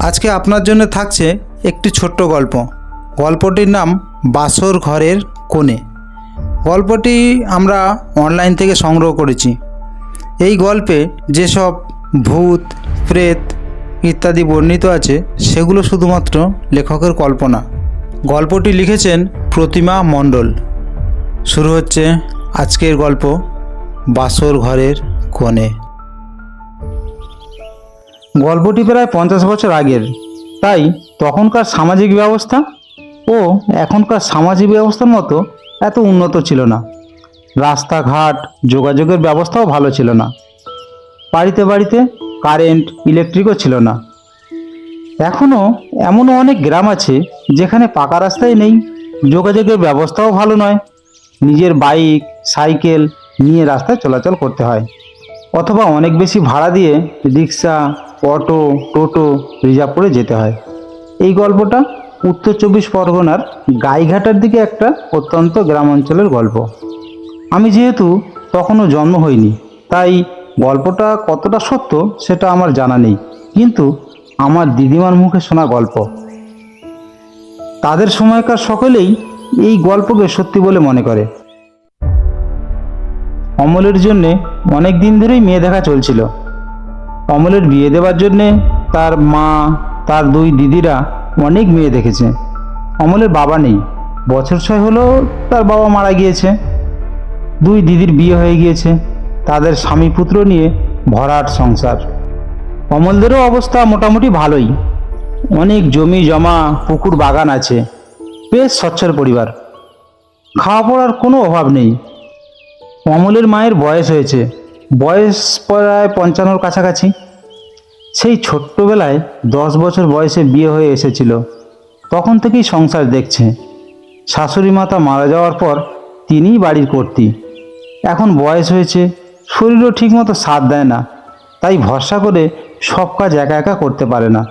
আজকে আপনার জন্য থাকছে একটি ছোট্ট গল্প। গল্পটির নাম বাসর ঘরের কোণে। গল্পটি আমরা অনলাইন থেকে সংগ্রহ করেছি। এই গল্পে যেসব ভূত, প্রেত ইত্যাদি বর্ণিত আছে, সেগুলো শুধুমাত্র লেখকের কল্পনা। গল্পটি লিখেছেন প্রতিমা মণ্ডল। শুরু হচ্ছে আজকের গল্প বাসর ঘরের কোণে। গল্পটি প্রায় পঞ্চাশ বছর আগের। তাই তখনকার সামাজিক ব্যবস্থা ও এখনকার সামাজিক ব্যবস্থার মতো এত উন্নত ছিল না। রাস্তাঘাট, যোগাযোগের ব্যবস্থাও ভালো ছিল না। বাড়িতে বাড়িতে কারেন্ট, ইলেকট্রিকও ছিল না। এখনও এমনও অনেক গ্রাম আছে যেখানে পাকা রাস্তাই নেই, যোগাযোগের ব্যবস্থাও ভালো নয়। নিজের বাইক, সাইকেল নিয়ে রাস্তায় চলাচল করতে হয়। অথবা অনেক বেশি ভাড়া দিয়ে রিক্সা অটো, টোটো রিজার্ভ করে যেতে হয়। এই গল্পটা উত্তর চব্বিশ পরগনার গাইঘাটার দিকে একটা অত্যন্ত গ্রাম অঞ্চলের গল্প। আমি যেহেতু তখনও জন্ম হয়নি তাই গল্পটা কতটা সত্য সেটা আমার জানা নেই, কিন্তু আমার দিদিমার মুখে শোনা গল্প। তাদের সময়কার সকলেই এই গল্পকে সত্যি বলে মনে করে। অমলের জন্যে অনেক দিন ধরেই মেয়ে দেখা চলছিল। অমলের বিয়ে দেওয়ার জন্যে তার মা, তার দুই দিদিরা অনেক মেয়ে দেখেছে। অমলের বাবা নেই। বছর ছয় হলো তার বাবা মারা গিয়েছে। দুই দিদির বিয়ে হয়ে গিয়েছে। তাদের স্বামী পুত্র নিয়ে ভরাট সংসার। অমলদেরও অবস্থা মোটামুটি ভালোই। অনেক জমি জমা, পুকুর বাগান আছে। বেশ সচ্ছল পরিবার। খাওয়া পড়ার কোনো অভাব নেই। অমলের মায়ের বয়স হয়েছে। বয়স প্রায় পঞ্চান্নর কাছাকাছি। সেই ছোট্টবেলায় দশ বছর বয়সে বিয়ে হয়ে এসেছিল। তখন থেকেই সংসার দেখছে। শাশুড়ি মাতা মারা যাওয়ার পর তিনিই বাড়ির কর্তি। এখন বয়স হয়েছে, শরীরও ঠিকমতো সাথ দেয় না। তাই ভরসা করে সব কাজ একা একা করতে পারে না।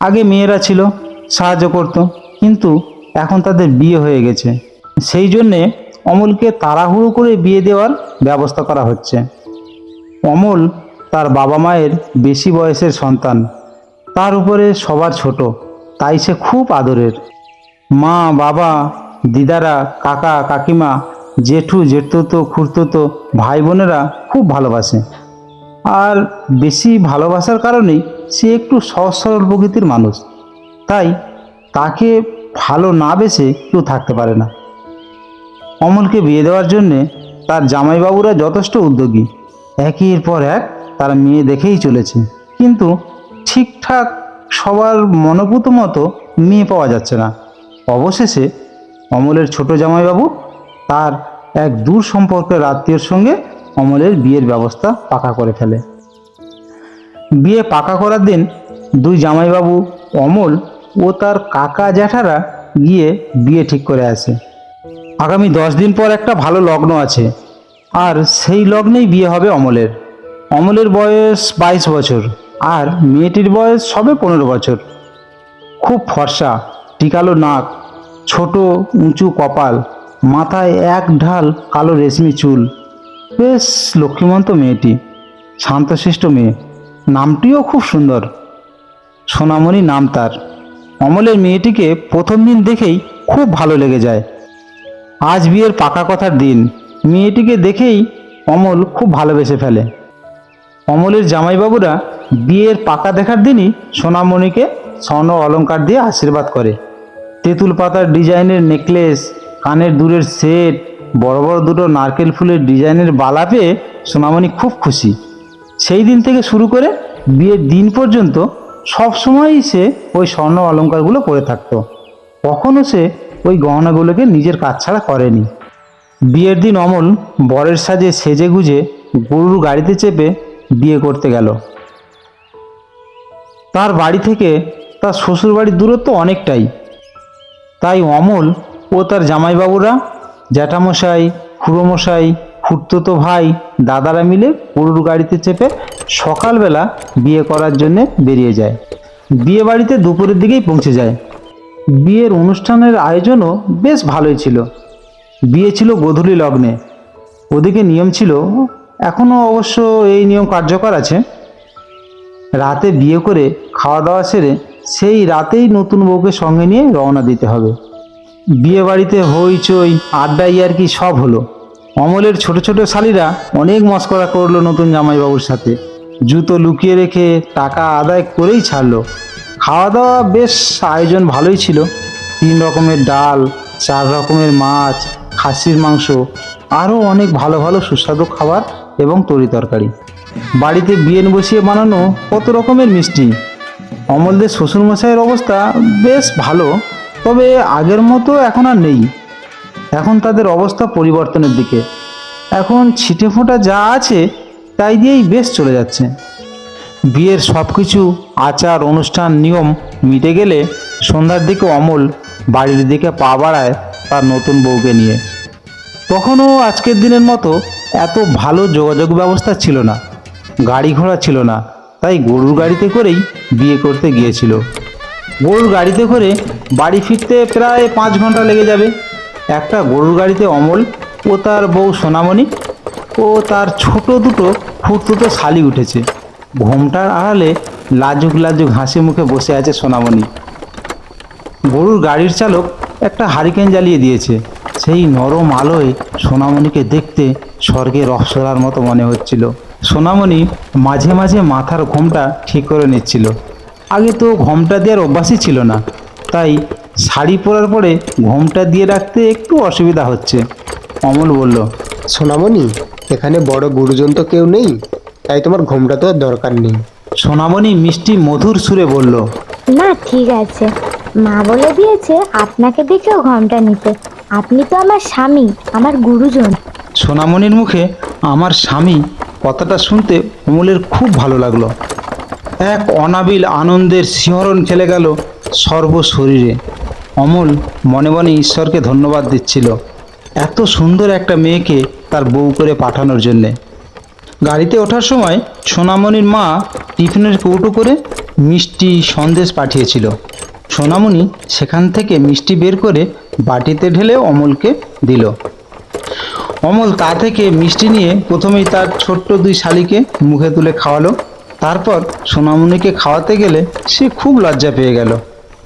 আগে মেয়েরা ছিল, সাহায্য করত, কিন্তু এখন তাদের বিয়ে হয়ে গেছে। সেই জন্যে অমলকে তাড়াহুড়ো করে বিয়ে দেওয়ার ব্যবস্থা করা হচ্ছে। অমল তার বাবা মায়ের বেশি বয়সের সন্তান। তার উপরে সবার ছোট, তাই সে খুব আদরের। মা, বাবা, দিদারা, কাকা, কাকিমা, জেঠু জেঠুতো খুঁড়তো ভাই বোনেরা খুব ভালোবাসে। আর বেশি ভালোবাসার কারণেই সে একটু সহজ সরল প্রকৃতির মানুষ। তাই তাকে ভালো না বেসে কেউ থাকতে পারে না। অমলকে বিয়ে দেওয়ার জন্যে তার জামাইবাবুরা যথেষ্ট উদ্যোগী। একের পর এক তারা মেয়ে দেখেই চলেছে। কিন্তু ঠিকঠাক সবার মনোভূত মতো মেয়ে পাওয়া যাচ্ছে না। অবশেষে অমলের ছোট জামাইবাবু তার এক দূর সম্পর্কের আত্মীয়র সঙ্গে অমলের বিয়ের ব্যবস্থা পাকা করে ফেলে। বিয়ে পাকা করার দিন দুই জামাইবাবু অমল ও তার কাকা জ্যাঠারা গিয়ে বিয়ে ঠিক করে আসে। আগামী দশ দিন পর একটা ভালো লগ্ন আছে। আর সেই লগ্নেই বিয়ে হবে অমলের। অমলের বয়স বাইশ বছর, আর মেয়েটির বয়স সবে পনেরো বছর। খুব ফর্সা, টিকালো নাক, ছোট, উঁচু কপাল, মাথায় এক ঢাল কালো রেশমি চুল। বেশ লক্ষ্মীমন্ত মেয়েটি, শান্তশিষ্ট মেয়ে। নামটিও খুব সুন্দর। সোনামণি নাম তার। অমলের মেয়েটিকে প্রথম দিন দেখেই খুব ভালো লেগে যায়। আজ বিয়ের পাকা কথার দিন। মেয়েটিকে দেখেই অমল খুব ভালোবেসে ফেলে। অমলের জামাইবাবুরা বিয়ের পাকা দেখার দিনই সোনামণিকে স্বর্ণ অলঙ্কার দিয়ে আশীর্বাদ করে। তেঁতুল পাতার ডিজাইনের নেকলেস, কানের দূরের সেট, বড় বড় দুটো নারকেল ফুলের ডিজাইনের বালা পেয়ে সোনামণি খুব খুশি। সেই দিন থেকে শুরু করে বিয়ের দিন পর্যন্ত সব সময়ই সে ওই স্বর্ণ অলঙ্কারগুলো পরে থাকতো। কখনও সে ওই গহনাগুলোকে নিজের কাজ ছাড়া করেনি। বিয়ের দিন অমল বরের সাজে সেজে গুজে গরুর গাড়িতে চেপে বিয়ে করতে গেল। তার বাড়ি থেকে তার শ্বশুর বাড়ির দূরত্ব অনেকটাই। তাই অমল ও তার জামাইবাবুরা, জ্যাঠামশাই, খুড়োমশাই খুঁড়তো ভাই, দাদারা মিলে গরুর গাড়িতে চেপে সকালবেলা বিয়ে করার জন্য বেরিয়ে যায়। বিয়ে বাড়িতে দুপুরের দিকেই পৌঁছে যায়। বিয়ের অনুষ্ঠানের আয়োজনও বেশ ভালোই ছিল। বিয়ে ছিল গোধূলি লগ্নে। ওদিকে নিয়ম ছিল, এখনও অবশ্য এই নিয়ম কার্যকর আছে। রাতে বিয়ে করে খাওয়া দাওয়া সেরে সেই রাতেই নতুন বউকে সঙ্গে নিয়ে রওনা দিতে হবে। বিয়ে বাড়িতে হইচই আড্ডা ইয়ার্কি সব হলো। অমলের ছোট ছোট শালিরা অনেক মস্করা করল নতুন জামাইবাবুর সাথে। জুতো লুকিয়ে রেখে টাকা আদায় করেই ছাড়লো। খাওয়া দাওয়া বেশ আয়োজন ভালোই ছিল। তিন রকমের ডাল, চার রকমের মাছ, খাসির মাংস, আরও অনেক ভালো ভালো সুস্বাদু খাবার এবং তরি তরকারি। বাড়িতে বিয়েন বসিয়ে বানানো কত রকমের মিষ্টি। অমলদের শ্বশুরমশাইয়ের অবস্থা বেশ ভালো, তবে আগের মতো এখন আর নেই। এখন তাদের অবস্থা পরিবর্তনের দিকে। এখন ছিটে ফোঁটা যা আছে, তাই দিয়েই বেশ চলে যাচ্ছে। বিয়ের সব কিছু আচার, অনুষ্ঠান, নিয়ম মিটে গেলে সন্ধ্যার দিকে অমল বাড়ির দিকে পা বাড়ায় তার নতুন বউকে নিয়ে। তখনও আজকের দিনের মতো এত ভালো যোগাযোগ ব্যবস্থা ছিল না, গাড়ি ঘোড়া ছিল না, তাই গরুর গাড়িতে করেই বিয়ে করতে গিয়েছিল। গরুর গাড়িতে করে বাড়ি ফিরতে প্রায় পাঁচ ঘণ্টা লেগে যাবে। একটা গরুর গাড়িতে অমল ও তার বউ সোনামণি ও তার ছোট দুটো ফুটতুতো শালি উঠেছে। ঘোমটার আড়ালে লাজুক লাজুক হাসি মুখে বসে আছে সোনামণি। গরুর গাড়ির চালক একটা হারিকেন জ্বালিয়ে দিয়েছে। সেই নরম আলোয় সোনামণিকে দেখতে স্বর্গের অপ্সরার মতো মনে হচ্ছিল। সোনামণি মাঝে মাঝে মাথার ঘোমটা ঠিক করে নিচ্ছিল। আগে তো ঘোমটা দেওয়ার অভ্যাসই ছিল না। তাই শাড়ি পরার পরে ঘোমটা দিয়ে রাখতে একটু অসুবিধা হচ্ছে। অমল বলল, সোনামণি, এখানে বড় গুরুজন তো কেউ নেই। তাই তোমার ঘোমটা তো আর দরকার নেই। সোনামণি মিষ্টি মধুর সুরে বলল না ঠিক আছে। মা বলে দিয়েছে আপনাকে দেখেও ঘমটা নিতে। আপনি তো আমার স্বামী আমার গুরুজন। সোনামণির মুখে আমার স্বামী কথাটা শুনতে অমলের খুব ভালো লাগল। এক অনাবিল আনন্দের শিহরণ খেলে গেল সর্ব শরীরে অমল মনে মনে ঈশ্বরকে ধন্যবাদ দিচ্ছিল। এত সুন্দর একটা মেয়েকে তার বউ করে পাঠানোর জন্যে। গাড়িতে ওঠার সময় সোনামণির মা টিফিনের কৌটো করে মিষ্টি সন্দেশ পাঠিয়েছিল। সোনামণি সেখান থেকে মিষ্টি বের করে বাটিতে ঢেলে অমলকে দিল। অমল তা থেকে মিষ্টি নিয়ে প্রথমেই তার ছোট্ট দুই শালিকে মুখে তুলে খাওয়ালো। তারপর সোনামণিকে খাওয়াতে গেলে সে খুব লজ্জা পেয়ে গেল।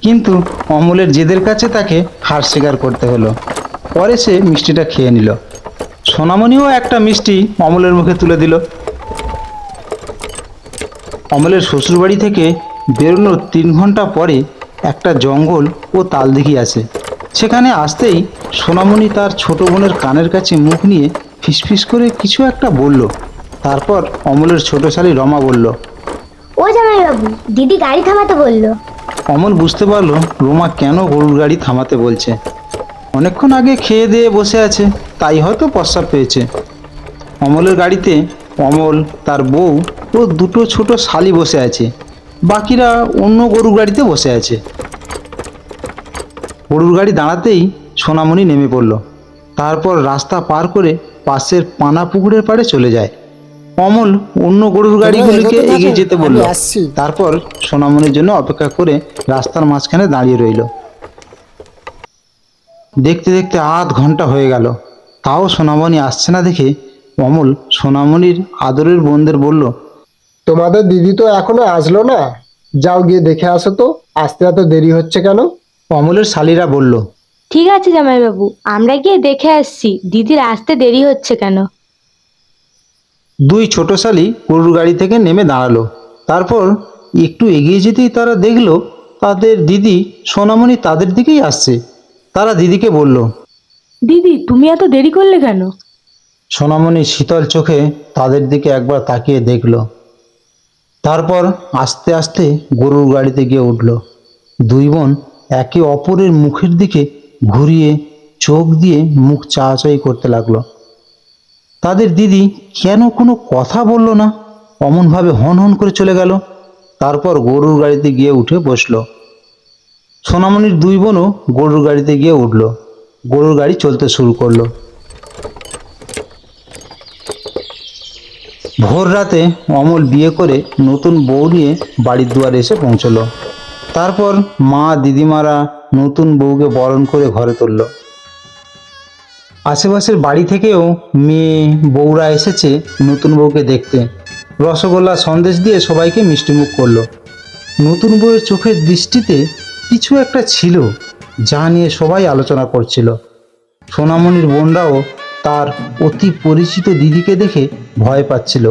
কিন্তু অমলের জেদের কাছে তাকে হার স্বীকার করতে হলো। পরে সে মিষ্টিটা খেয়ে নিল। সোনামণিও একটা মিষ্টি অমলের মুখে তুলে দিল। অমলের শ্বশুরবাড়ি থেকে বেরোনোর তিন ঘণ্টা পরে একটা জঙ্গল ও তালদিঘি আছে সেখানে আসতেই সোনামণি তার ছোট বোনের কানের কাছে মুখ নিয়ে ফিসফিস করে কিছু একটা বলল। তারপর অমলের ছোট শালী রমা বলল ও জামাইবাবু দিদি গাড়ি থামাতে বলল। অমল বুঝতে পারল রোমা কেন গরুর গাড়ি থামাতে বলছে। অনেকক্ষণ আগে খেয়ে দিয়ে বসে আছে তাই হয়তো প্রস্রাব পেয়েছে। অমলের গাড়িতে অমল তার বউ ও দুটো ছোট শালি বসে আছে। বাকিরা অন্য গরুর গাড়িতে বসে আছে। গরুর গাড়ি দাঁড়াতেই সোনামণি নেমে পড়ল। তারপর রাস্তা পার করে পাশের পানা পুকুরের পাড়ে চলে যায়। অমল অন্য গরুর গাড়িগুলিকে এগিয়ে যেতে বলল। তারপর সোনামণির জন্য অপেক্ষা করে রাস্তার মাঝখানে দাঁড়িয়ে রইল। দেখতে দেখতে আধ ঘণ্টা হয়ে গেল। তাও সোনামণি আসছে না দেখে অমল সোনামণির আদরের বোনদের বলল তোমাদের দিদি তো এখনও আসলো না। যাও গিয়ে দেখে আসো তো আসতে এত দেরি হচ্ছে কেন? অমলের শালীরা বলল ঠিক আছে জামাইবাবু আমরা গিয়ে দেখে আসছি দিদির আসতে দেরি হচ্ছে কেন? দুই ছোট শালি গরুর গাড়ি থেকে নেমে দাঁড়াল। তারপর একটু এগিয়ে যেতেই তারা দেখল তাদের দিদি সোনামণি তাদের দিকেই আসছে। তারা দিদিকে বলল দিদি তুমি এত দেরি করলে কেন? সোনামণি শীতল চোখে তাদের দিকে একবার তাকিয়ে দেখল। তারপর আস্তে আস্তে গরুর গাড়িতে গিয়ে উঠল। দুই বোন একে অপরের মুখের দিকে ঘুরিয়ে চোখ দিয়ে মুখ চাওয়াচাই করতে লাগল। তাদের দিদি কেন কোনো কথা বলল না? অমনভাবে হন হন করে চলে গেল। তারপর গরুর গাড়িতে গিয়ে উঠে বসল। সোনামণির দুই বোনও গরুর গাড়িতে গিয়ে উঠল। গরুর গাড়ি চলতে শুরু করল। ভোর রাতে অমল বিয়ে করে নতুন বউ নিয়ে বাড়ির দুয়ারে এসে পৌঁছলো। তারপর মা, দিদিমারা নতুন বউকে বরণ করে ঘরে তুলল। আশেপাশের বাড়ি থেকেও মেয়ে, বউরা এসেছে নতুন বউকে দেখতে। রসগোল্লা সন্দেশ দিয়ে সবাইকে মিষ্টিমুখ করল। নতুন বউয়ের চোখের দৃষ্টিতে কিছু একটা ছিল যা নিয়ে সবাই আলোচনা করছিল। সোনামণির বোনরাও তার অতি পরিচিত দিদিকে দেখে ভয় পাচ্ছিল।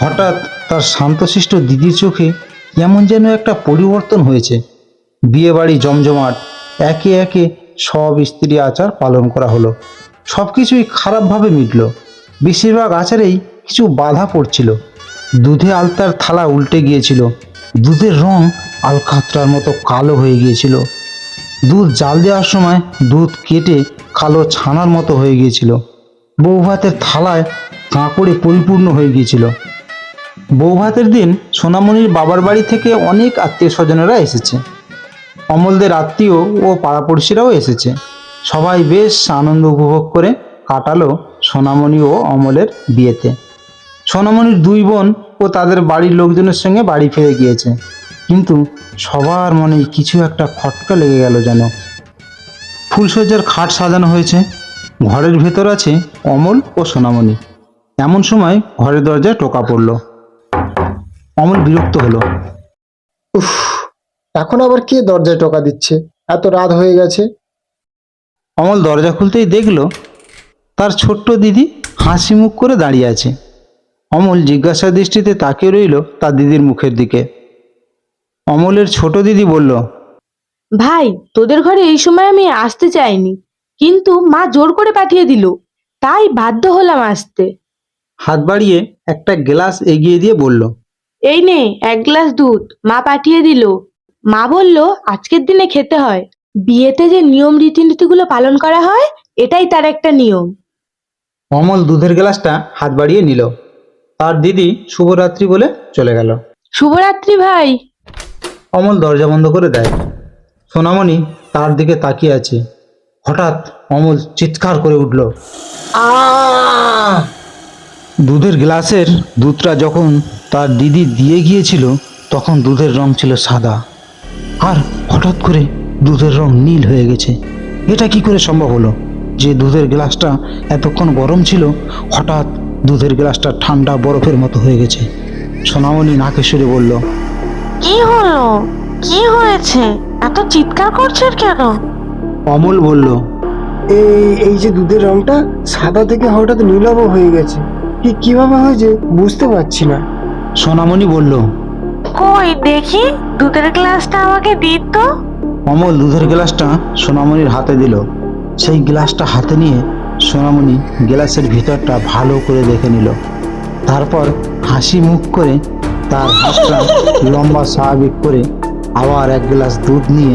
হঠাৎ তার শান্তশিষ্ট দিদির চোখে কেমন যেন একটা পরিবর্তন হয়েছে। বিয়েবাড়ি জমজমাট, একে একে সব স্ত্রী আচার পালন করা হলো। সব কিছুই খারাপভাবে মিটল। বেশিরভাগ আচারেই কিছু বাধা পড়ছিল। দুধে আলতার থালা উল্টে গিয়েছিল। দুধের রং আলকাতরার মতো কালো হয়ে গিয়েছিল। দুধ জাল দেওয়ার সময় দুধ কেটে কালো ছানার মতো হয়ে গিয়েছিল। বউ ভাতের থালায় কাঁকড়ে পরিপূর্ণ হয়ে গিয়েছিল। বউ ভাতের দিন সোনামণির বাবার বাড়ি থেকে অনেক আত্মীয় স্বজনেরা এসেছে। অমলদের আত্মীয় ও পাড়াপড়শিরাও এসেছে। সবাই বেশ আনন্দ উপভোগ করে কাটালো সোনামণি ও অমলের বিয়েতে। সোনামণির দুই বোন ও তাদের বাড়ির লোকজনের সঙ্গে বাড়ি ফিরে গিয়েছে। কিন্তু সবার মনে কিছু একটা খটকা লেগে গেল যেন। ফুলসজ্জার খাট সাজানো হয়েছে ঘরের ভেতর আছে অমল ও সোনামণি। এমন সময় ঘরের দরজায় টোকা পড়ল। অমল বিরক্ত হলো। উফ এখন আবার কে দরজায় টোকা দিচ্ছে? এত রাত হয়ে গেছে। অমল দরজা খুলতেই দেখল তার ছোট্ট দিদি হাসি মুখ করে দাঁড়িয়ে আছে। অমল জিজ্ঞাসা দৃষ্টিতে তাকিয়ে রইল তার দিদির মুখের দিকে। অমলের ছোট দিদি বলল ভাই তোদের ঘরে এই সময় আমি আসতে চাইনি কিন্তু মা জোর করে পাঠিয়ে দিল তাই বাধ্য হলাম আসতে। হাত বাড়িয়ে একটা গ্লাস এগিয়ে দিয়ে বলল এই নে এক গ্লাস দুধ মা পাঠিয়ে দিল। মা বলল আজকের দিনে খেতে হয় বিয়েতে যে নিয়ম রীতিনীতিগুলো পালন করা হয় এটাই তার একটা নিয়ম। অমল দুধের গ্লাসটা হাত বাড়িয়ে নিল তার দিদি শুভরাত্রি বলে চলে গেল। শুভরাত্রি ভাই। অমল দরজা বন্ধ করে দেয়। সোনামণি তার দিকে তাকিয়ে আছে। হঠাৎ অমল চিৎকার করে উঠল। দুধের গ্লাসের দুধটা যখন তার দিদি দিয়ে গিয়েছিল, তখন দুধের রং ছিল সাদা। আর হঠাৎ করে দুধের রং নীল হয়ে গেছে। এটা কি করে সম্ভব হলো যে দুধের গ্লাসটা এতক্ষণ গরম ছিল, হঠাৎ দুধের গ্লাসটা ঠান্ডা বরফের মতো হয়ে গেছে? সোনামণি নাকেশ্বরী বলল কি হলো? কি হয়েছে? এত চিৎকার করছেন কেন? অমল বলল এই এই যে দুধের রংটা সাদা থেকে হঠাৎ নীলব হয়ে গেছে। কি কীভাবে হয়েছে বুঝতে পারছি না। সোনামণি বলল কই দেখি দুধের গ্লাসটা আমাকে দিন তো। অমল দুধের গ্লাসটা সোনামণির হাতে দিল। সেই গ্লাসটা হাতে নিয়ে সোনামণি গ্লাসের ভিতরটা ভালো করে দেখে নিল। তারপর হাসি মুখ করে তার হাতটা লম্বা স্বাভাবিক করে আবার এক গ্লাস দুধ নিয়ে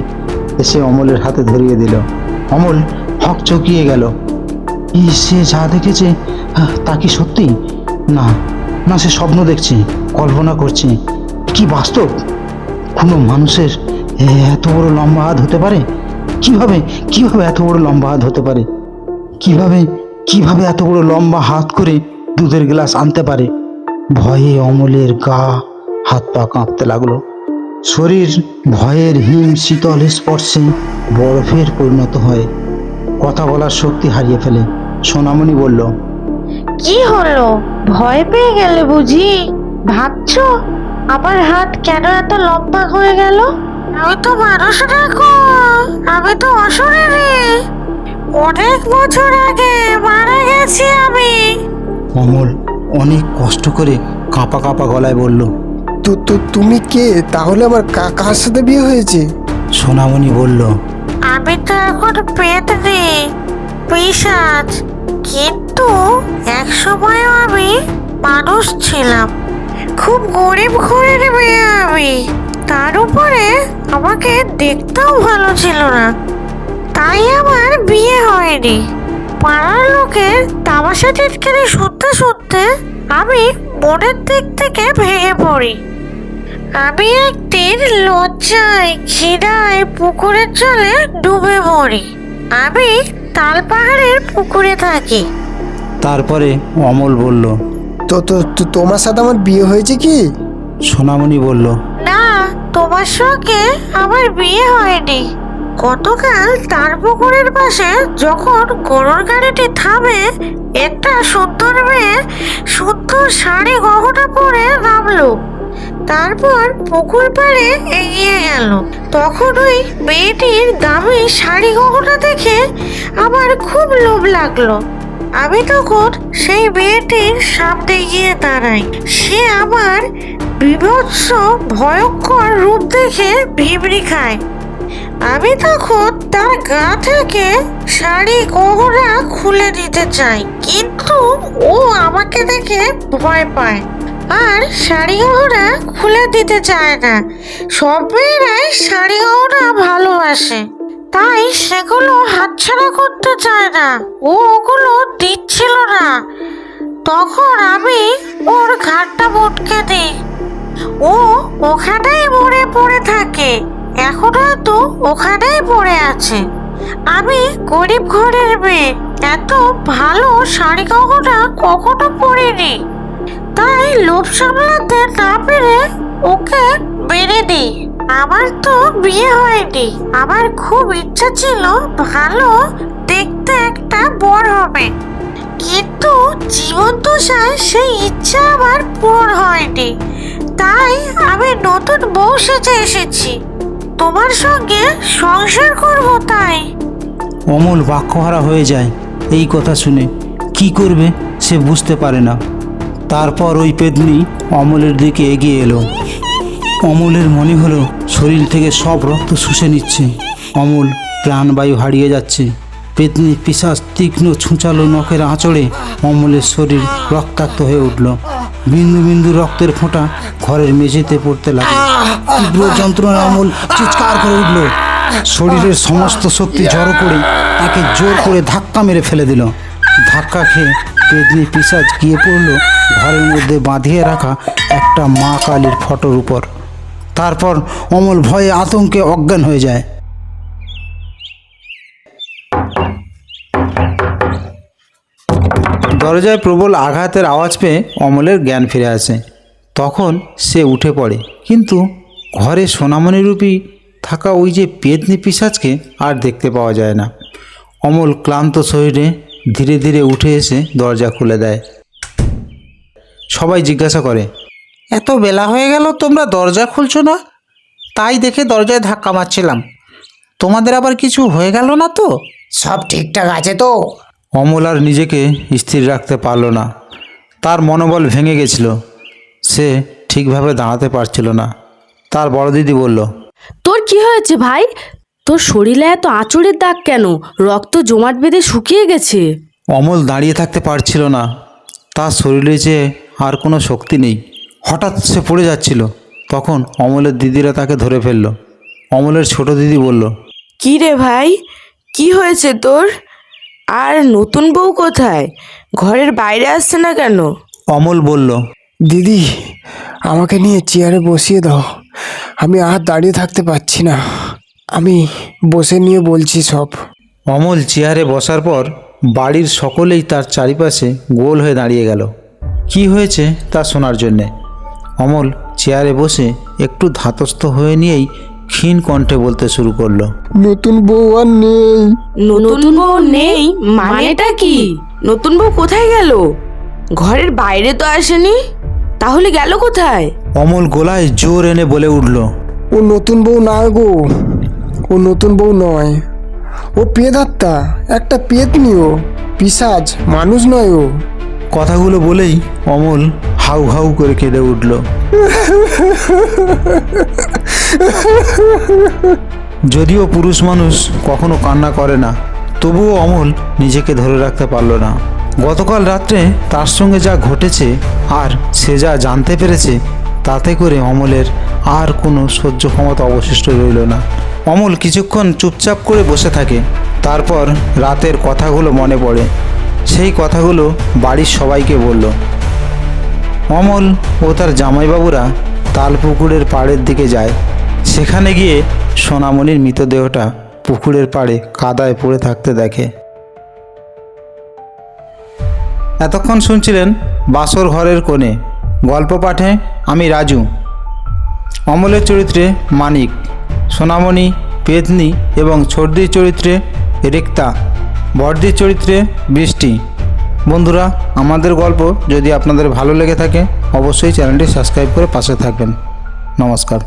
এসে অমলের হাতে ধরিয়ে দিল। অমল হক চকিয়ে গেল। সে যা দেখেছে তা কি সত্যি? না না, সে স্বপ্ন দেখছে, কল্পনা করছে। কি বাস্তব? কোনো মানুষের এত বড় লম্বা হাত হতে পারে? কীভাবে কীভাবে এত বড় লম্বা হাত হতে পারে? কীভাবে কীভাবে এত বড় লম্বা হাত করে দুধের গ্লাস আনতে পারে? ভয়ে অমলের গা হাত পা কাঁপতে লাগল। শরীর ভয়ের হিম শীতল স্পর্শে বরফের পরিণত হয় কথা বলার শক্তি হারিয়ে ফেলে। সোনামণি বলল কি হলো? ভয় পেয়ে গেলে বুঝি? ভাবছ? আমার হাত কেন এত লম্বা হয়ে গেল? আমি তো মানুষ দেখো। আমি তো অশরীরী অনেক বছর আগে মারা গেছি আমি। অমল অনেক কষ্ট করে কাঁপা কাঁপা গলায় বলল তো তো তুমি কে? তাহলে আমার কা- কার সাথে বিয়ে হয়েছে। সোনামণি বলল আমি তো এখন পেট নেই পিসাজ কিন্তু এক সময়ও আমি মানুষ ছিলাম। খুব গরিব ঘরের মেয়ে আমি। তার উপরে আমাকে দেখতেও ভালো ছিল না। তাই আমার বিয়ে হয়নি। পাড়ার লোকের তামাশা টিটকারি শুনতে শুনতে আমি মনের দিক থেকে ভেঙে পড়ি। আমি একদিন লজ্জায় ঘৃণায় পুকুরের জলে ডুবে মরি। আমি তাল পাহাড়ের পুকুরে থাকি। তারপরে অমল বলল তো তো তো তোমার সাথে আমার বিয়ে হয়েছে কি? সোনামণি বলল না তোমার সঙ্গে আমার বিয়ে হয়নি। গতকাল তার পুকুরের পাশে যখন গরুর গাড়িটি থামে, একটা সুন্দর মেয়ে সুন্দর শাড়ি গহনা তারপর পুকুর পাড়ে এগিয়ে গেল। তখন ওই মেয়েটির দামি শাড়ি গহনা দেখে আমার খুব লোভ লাগল। আমি তখন সেই মেয়েটির সামনে গিয়ে দাঁড়াই। সে আমার বিভৎস, ভয়ঙ্কর রূপ দেখে ভিমড়ি খায়। আমি তখন তার গা থেকে শাড়ি গহনা খুলে দিতে চাই, কিন্তু ও আমাকে দেখে ভয় পায়। আর শাড়ি গহনা খুলে দিতে চায় না। সব মেয়েরাই শাড়ি গহনা ভালোবাসে, তাই সেগুলো হাতছাড়া করতে চায় না। ও ওগুলো দিচ্ছিল না। তখন আমি ওর ঘাটটা মোটকে দিই। ও ওখানেই মরে পড়ে থাকে। এখন হয়তো ওখানেই পড়ে আছে। আমি গরিব ঘরের মেয়ে, এত ভালো শাড়ি গহনা কখনো পরিনি। তাই লোভ সামলাতে না পেরে ওকে মেরে দিই। আমার তো বিয়ে হয়নি। আমার খুব ইচ্ছা ছিল ভালো দেখতে একটা বর হবে। কিন্তু জীবন দশায় সেই ইচ্ছা আমার পূরণ হয়নি। তাই আমি নতুন বউ সেজে এসেছি। তোমার সঙ্গে সংসার করব তাই। অমল বাক্যহারা হয়ে যায়, এই কথা শুনে। কি করবে সে বুঝতে পারে না। তারপর ওই পেদনি অমলের দিকে এগিয়ে এলো। অমলের মনে হলো শরীর থেকে সব রক্ত শুষে নিচ্ছে। অমল প্রাণবায়ু হারিয়ে যাচ্ছে। পেতনি পিসাস তীক্ষ্ণ ছুঁচালো নখের আঁচড়ে অমলের শরীর রক্তাক্ত হয়ে উঠল। বিন্দু বিন্দু রক্তের ফোঁটা ঘরের মেঝেতে পড়তে লাগল। তীব্র যন্ত্রণা অমল চিৎকার করে উঠল। শরীরের সমস্ত শক্তি জড়ো করে তাকে জোর করে ধাক্কা মেরে ফেলে দিল। ধাক্কা খেয়ে পেদনি পিসাজ গিয়ে পড়ল ঘরের মধ্যে বাঁধিয়ে রাখা একটা মা কালীর ফটোর উপর। তারপর অমল ভয়ে আতঙ্কে অজ্ঞান হয়ে যায়। দরজায় প্রবল আঘাতের আওয়াজ পেয়ে অমলের জ্ঞান ফিরে আসে। তখন সে উঠে পড়ে। কিন্তু ঘরে সোনামণিরূপী থাকা ওই যে পেতনি পিসাজকে আর দেখতে পাওয়া যায় না। অমল ক্লান্ত শরীরে ধীরে ধীরে উঠে এসে দরজা খুলে দেয়। সবাই জিজ্ঞাসা করে এত বেলা হয়ে গেল তোমরা দরজা খুলছো না? তাই দেখে দরজায় ধাক্কা মারছিলাম। তোমাদের আবার কিছু হয়ে গেল না তো? সব ঠিকঠাক আছে তো। অমল আর নিজেকে স্থির রাখতে পারল না। তার মনোবল ভেঙে গেছিল। সে ঠিকভাবে দাঁড়াতে পারছিল না। তার বড় দিদি বলল তোর কি হয়েছে ভাই? তোর শরীরে এত আঁচড়ের দাগ কেন? রক্ত জমাট বেঁধে শুকিয়ে গেছে। অমল দাঁড়িয়ে থাকতে পারছিল না। তার শরীরে যে আর কোনো শক্তি নেই। হঠাৎ সে পড়ে যাচ্ছিল। তখন অমলের দিদিরা তাকে ধরে ফেলল। অমলের ছোট দিদি বলল কি রে ভাই? কি হয়েছে তোর? আর নতুন বউ কোথায়? ঘরের বাইরে আসছে না কেন? অমল বলল দিদি আমাকে নিয়ে চেয়ারে বসিয়ে দাও। আমি আর দাঁড়িয়ে থাকতে পারছি না। আমি বসে নিয়ে বলছি সব। অমল চেয়ারে বসার পর বাড়ির সকলেই তার চারিপাশে গোল হয়ে দাঁড়িয়ে গেল। কি হয়েছে তা শোনার জন্যে। অমল চেয়ারে বসে একটু ধাতস্থ হয়ে নিয়েই ক্ষীণ কণ্ঠে বলতে শুরু করল। নতুন বউ আর নেই। নতুন বউ নেই মানেটা কি? নতুন বউ কোথায় গেল? ঘরের বাইরে তো আসেনি? তাহলে গেল কোথায়? অমল গোলায় জোর এনে বলে উঠল ও নতুন বউ না গো ও নতুন বউ নয়। ও পেদাত্তা একটা পেতনি ও পিসাজ মানুষ নয় ও। কথাগুলো বলেই অমল হাউ হাউ করে কেঁদে উঠল। যদিও পুরুষ মানুষ কখনো কান্না করে না তবুও অমল নিজেকে ধরে রাখতে পারল না। গতকাল রাত্রে তার সঙ্গে যা ঘটেছে আর সে যা জানতে পেরেছে, তাতে করে অমলের আর কোনো সহ্য ক্ষমতা অবশিষ্ট রইল না। অমল কিছুক্ষণ চুপচাপ করে বসে থাকে। তারপর রাতের কথাগুলো মনে পড়ে। সেই কথাগুলো বাড়ির সবাইকে বলল। অমল ও তার জামাইবাবুরা তালপুকুরের পাড়ের দিকে যায়। সেখানে গিয়ে সোনামণির মৃতদেহটা পুকুরের পাড়ে কাদায় পড়ে থাকতে দেখে। এতক্ষণ শুনছিলেন বাসর ঘরের কোণে, গল্প পাঠে আমি রাজু। অমলের চরিত্রে মানিক, সোনামণি, পেতনি এবং ছর্দির চরিত্রে রিক্তা, বর্দির চরিত্রে বৃষ্টি। বন্ধুরা, আমাদের গল্প যদি আপনাদের ভালো লেগে থাকে, অবশ্যই চ্যানেলটি সাবস্ক্রাইব করে পাশে থাকবেন। নমস্কার।